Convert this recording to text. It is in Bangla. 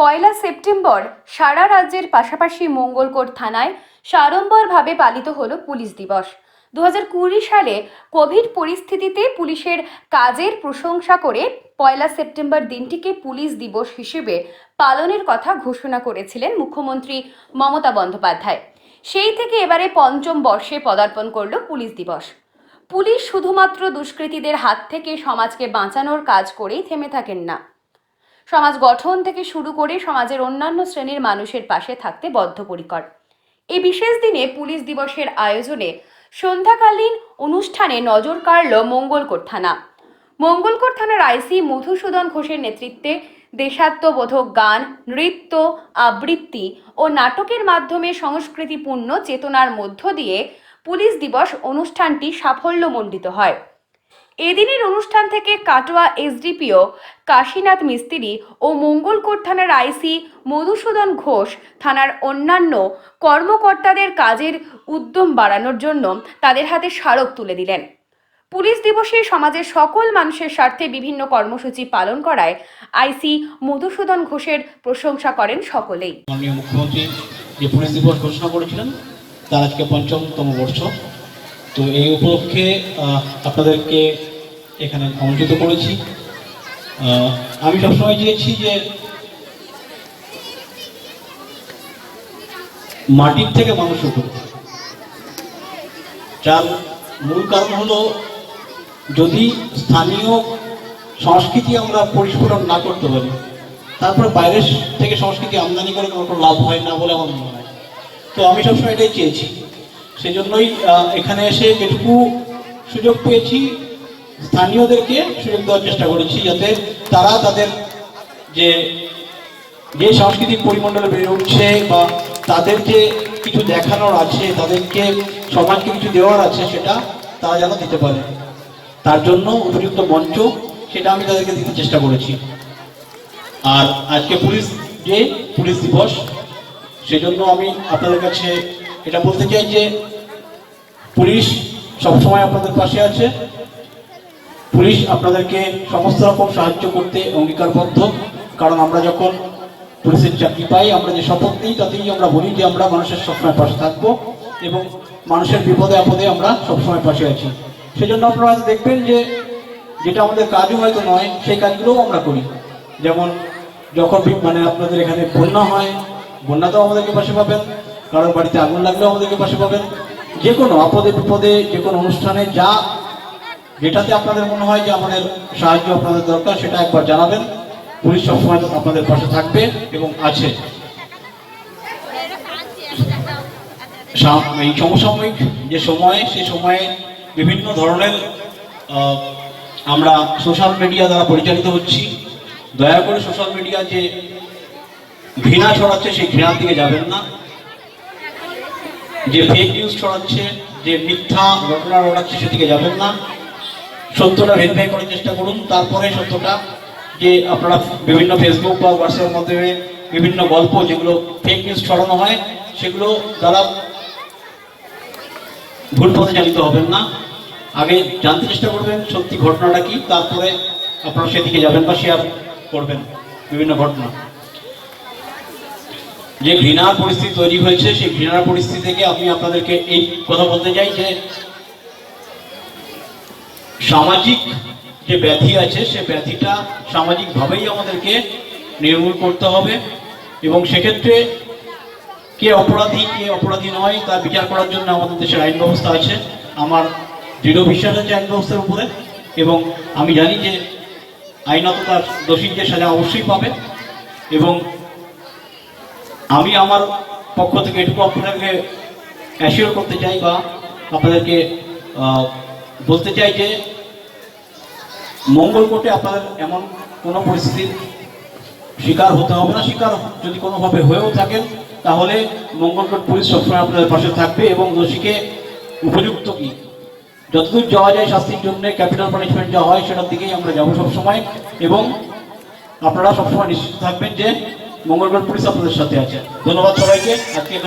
পয়লা সেপ্টেম্বর সারা রাজ্যের পাশাপাশি মঙ্গলকোট থানায় সাড়ম্বরভাবে পালিত হলো পুলিশ দিবস। দু সালে কোভিড পরিস্থিতিতে পুলিশের কাজের প্রশংসা করে পয়লা সেপ্টেম্বর দিনটিকে পুলিশ দিবস হিসেবে পালনের কথা ঘোষণা করেছিলেন মুখ্যমন্ত্রী মমতা বন্দ্যোপাধ্যায়। সেই থেকে এবারে পঞ্চম বর্ষে পদার্পণ করল পুলিশ দিবস। পুলিশ শুধুমাত্র দুষ্কৃতীদের হাত থেকে সমাজকে বাঁচানোর কাজ করেই থেমে থাকেন না। সমাজ গঠন থেকে শুরু করে সমাজের অন্যান্য শ্রেণির মানুষের পাশে থাকতে বদ্ধপরিকর। এই বিশেষ দিনে পুলিশ দিবসের আয়োজনে সন্ধ্যাকালীন অনুষ্ঠানে নজর কাড়ল মঙ্গলকোট থানা। মঙ্গলকোট থানার আইসি মধুসূদন ঘোষের নেতৃত্বে দেশাত্মবোধক গান, নৃত্য, আবৃত্তি ও নাটকের মাধ্যমে সংস্কৃতিপূর্ণ চেতনার মধ্য দিয়ে পুলিশ দিবস অনুষ্ঠানটি সাফল্যমণ্ডিত হয়। এদিনের অনুষ্ঠান থেকে কাটোয়া এসডিপিও কাশীনাথ মিস্ত্রি ও মঙ্গলকোট থানার আইসি মধুসূদন ঘোষ থানার অন্যান্য কর্মকর্তাদের কাজের উদ্যম বাড়ানোর জন্য তাদের হাতে স্মারক তুলে দিলেন। পুলিশ দিবসে সমাজের সকল মানুষের স্বার্থে বিভিন্ন কর্মসূচি পালন করায় আইসি মধুসূদন ঘোষের প্রশংসা করেন সকলেই। মুখ্যমন্ত্রী যে পুলিশ দিবস ঘোষণা করেছিলেন, তার আজকে পঞ্চমতম বর্ষ। তো এই উপলক্ষে আপনাদেরকে এখানে আমন্ত্রিত করেছি। আমি সবসময় চেয়েছি যে মাটির থেকে মানুষ উঠুক যার মূল কারণ হলো, যদি স্থানীয় সংস্কৃতি আমরা পরিস্ফুটন না করতে পারি, তারপরে বাইরের থেকে সংস্কৃতি আমদানি করে কোনো লাভ হয় না বলে আমার মনে হয়। তো আমি সবসময় এটাই চেয়েছি। সেই জন্যই এখানে এসে যেটুকু সুযোগ পেয়েছি, স্থানীয়দেরকে সুযোগ দেওয়ার চেষ্টা করেছি যাতে তারা তাদের যে যে সাংস্কৃতিক পরিমণ্ডলে বেড়ে উঠছে বা তাদের যে কিছু দেখানোর আছে, তাদেরকে সমাজকে কিছু দেওয়ার আছে, সেটা তারা যেন দিতে পারে। তার জন্য উপযুক্ত মঞ্চ, সেটা আমি তাদেরকে দিতে চেষ্টা করেছি। আর আজকে পুলিশ ডে, পুলিশ দিবস, সেজন্য আমি আপনাদের কাছে এটা বলতে চাই যে পুলিশ সবসময় আপনাদের পাশে আছে। পুলিশ আপনাদেরকে সমস্ত রকম সাহায্য করতে অঙ্গীকারবদ্ধ। কারণ আমরা যখন পুলিশের চাকরি পাই, আমরা যে শপথ নিই, তাতেই আমরা বলি যে আমরা মানুষের সবসময় পাশে থাকব এবং মানুষের বিপদে আপদে আমরা সবসময় পাশে আছি। সেজন্য আপনারা হয়তো দেখবেন যে যেটা আমাদের কাজও হয়তো নয়, সেই কাজগুলোও আমরা করি। যেমন যখন মানে আপনাদের এখানে বন্যা হয় বন্যাতেও আমাদেরকে পাশে পাবেন কারোর বাড়িতে আগুন লাগলেও আমাদেরকে পাশে পাবেন। যে কোনো আপদে বিপদে, যে কোনো অনুষ্ঠানে যা যেটাতে আপনাদের মনে হয় যে আমাদের সাহায্য আপনাদের দরকার, সেটা একবার জানাবেন। পুলিশ সবসময় আপনাদের পাশে থাকবে এবং আছে। এই সমসাময়িক যে সময়ে, সে সময়ে বিভিন্ন ধরনের আমরা সোশ্যাল মিডিয়া দ্বারা পরিচালিত হচ্ছি। দয়া করে সোশ্যাল মিডিয়া যে ঘৃণা ছড়াচ্ছে, সেই ঘৃণার দিকে যাবেন না। যে ফেক নিউজ ছড়াচ্ছে, যে মিথ্যা ঘটনা রটাচ্ছে সেদিকে যাবেন না। সত্যটা ভেরিফাই করার চেষ্টা করুন। তারপরে সত্যটা যে আপনারা বিভিন্ন ফেসবুক বা হোয়াটসঅ্যাপের মাধ্যমে বিভিন্ন গল্প যেগুলো ফেক নিউজ ছড়ানো হয়, সেগুলো দ্বারা ভুল পথে চালিত হবেন না। আগে জানতে চেষ্টা করবেন সত্যি ঘটনাটা কি, তারপরে আপনারা সেদিকে যাবেন বা শেয়ার করবেন বিভিন্ন ঘটনা। যে ঘৃণার পরিস্থিতি তৈরি হয়েছে, সেই ঘৃণার পরিস্থিতি থেকে আমি আপনাদেরকে এই কথা বলতে চাই যে সামাজিক যে ব্যাধি আছে সে ব্যাধিটা সামাজিকভাবেই আমাদেরকে নির্মূল করতে হবে এবং সেক্ষেত্রে কে অপরাধী কে অপরাধী নয়, তা বিচার করার জন্য আমাদের দেশের আইন ব্যবস্থা আছে। আমার দৃঢ় বিশ্বাস আছে আইন ব্যবস্থার উপরে এবং আমি জানি যে আইনত তার দোষীর যে সাজা অবশ্যই পাবে এবং আমি আমার পক্ষ থেকে এটুকু আপনাদেরকে অ্যাসিওর করতে চাই বা আপনাদেরকে বলতে চাই যে মঙ্গল মঙ্গলকোটে আপনাদের এমন কোনো পরিস্থিতির শিকার হতে হবে না। শিকার যদি কোনোভাবে হয়েও থাকেন, তাহলে মঙ্গলকোট পুলিশ সবসময় আপনাদের পাশে থাকবে এবং দোষীকে উপযুক্ত কি? যতদূর যাওয়া যায় শাস্তির জন্য, ক্যাপিটাল পানিশমেন্ট যা হয় সেটার দিকেই আমরা যাব সবসময় এবং আপনারা সবসময় নিশ্চিত থাকবেন যে মঙ্গলকোট পুলিশ আপনাদের সাথে আছে। ধন্যবাদ সবাইকে। আজকে